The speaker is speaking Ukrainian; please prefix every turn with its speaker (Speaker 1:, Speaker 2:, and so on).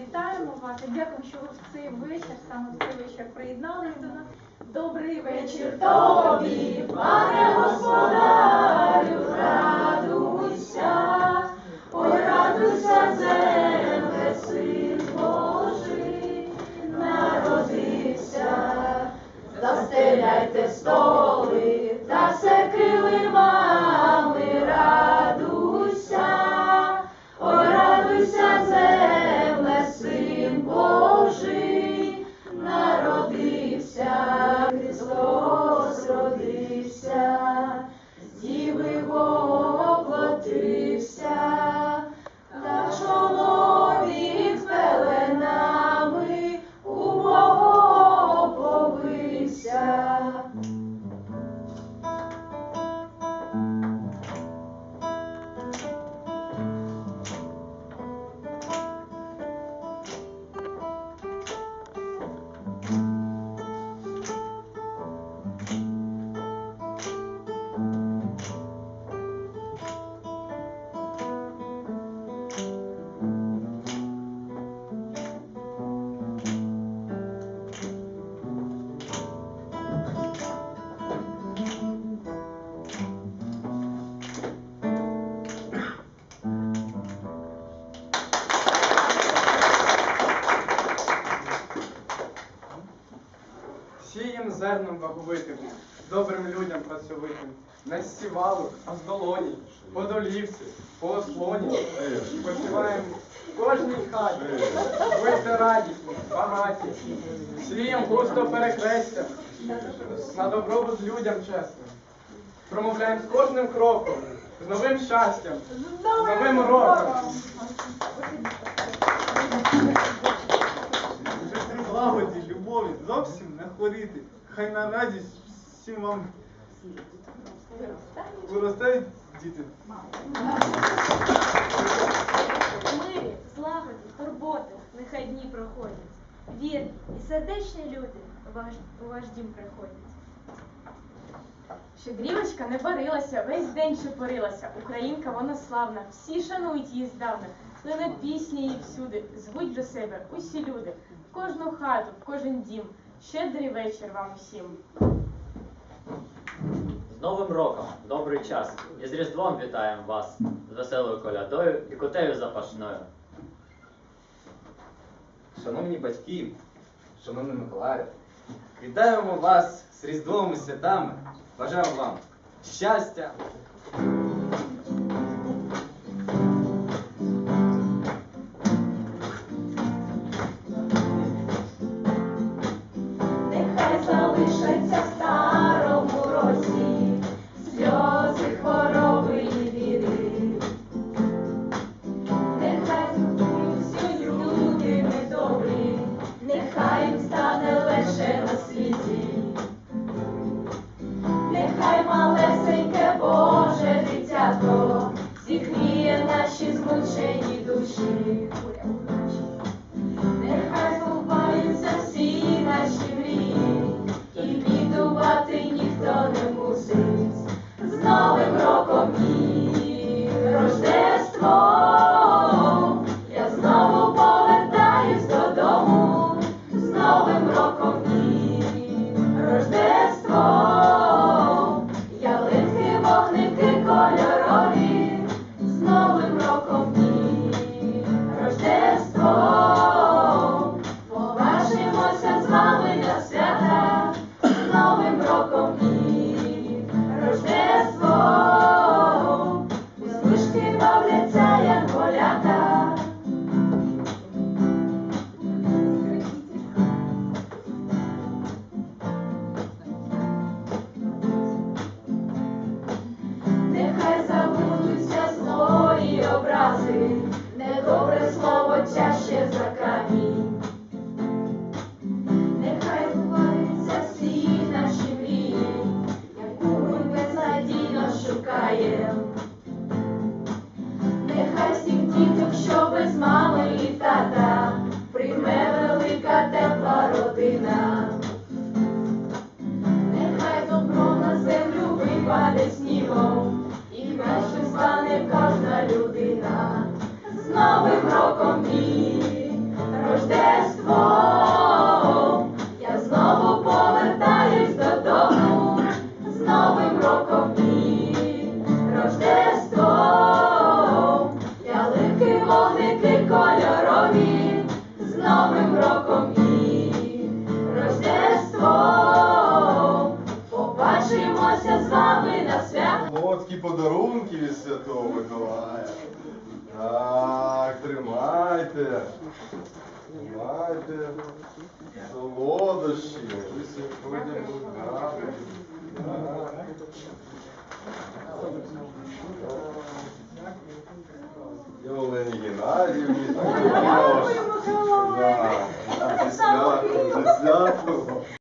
Speaker 1: вітаємо вас і дякуємо, що ви в цей вечір, саме в цей вечір приєдналися до нас. Добрий вечір тобі, пане господарю, радуйся, ой, радуйся, земле, син Божий, народився. Застеляйте столи
Speaker 2: зерном ваговитим, добрим людям працьовитим, не з сівалу, а з долоні, по долівці, по ослоні. Спочиваємо в кожній хаті, будьте радісні, багаті, сієм густо перекрестя, на добробут людям чесним. Промовляємо з кожним кроком, з новим щастям, з новим роком.
Speaker 3: Жити злагоді, любові, зовсім не хворіти. Хай на радість всім вам виростають діти.
Speaker 4: Мирі, злагоді, турботи, нехай дні проходять. Вірні і сердечні люди ваш, у ваш дім приходять.
Speaker 5: Щедрівочка не барилася, весь день чепурилася. Українка вона славна, всі шанують її здавна. Плине пісня її всюди, звуть до себе усі люди, в кожну хату, в кожен дім. Щедрий вечір вам усім.
Speaker 6: З Новим роком, добрий час. І з Різдвом вітаємо вас з веселою колядою і котею запашною.
Speaker 7: Шановні батьки, шановний Миколаю, вітаємо вас з Різдвом і святами. Бажаємо вам щастя,
Speaker 1: лишаться в старому році, сльози хвороби і біди, нехай всі люди недобрі, нехай їм стане лише на світі, нехай малесеньке Боже
Speaker 8: дитятко, зігріє наші змучені душі. there. Right there. The Lord is here. This is incredible God. Yeah. Yo, when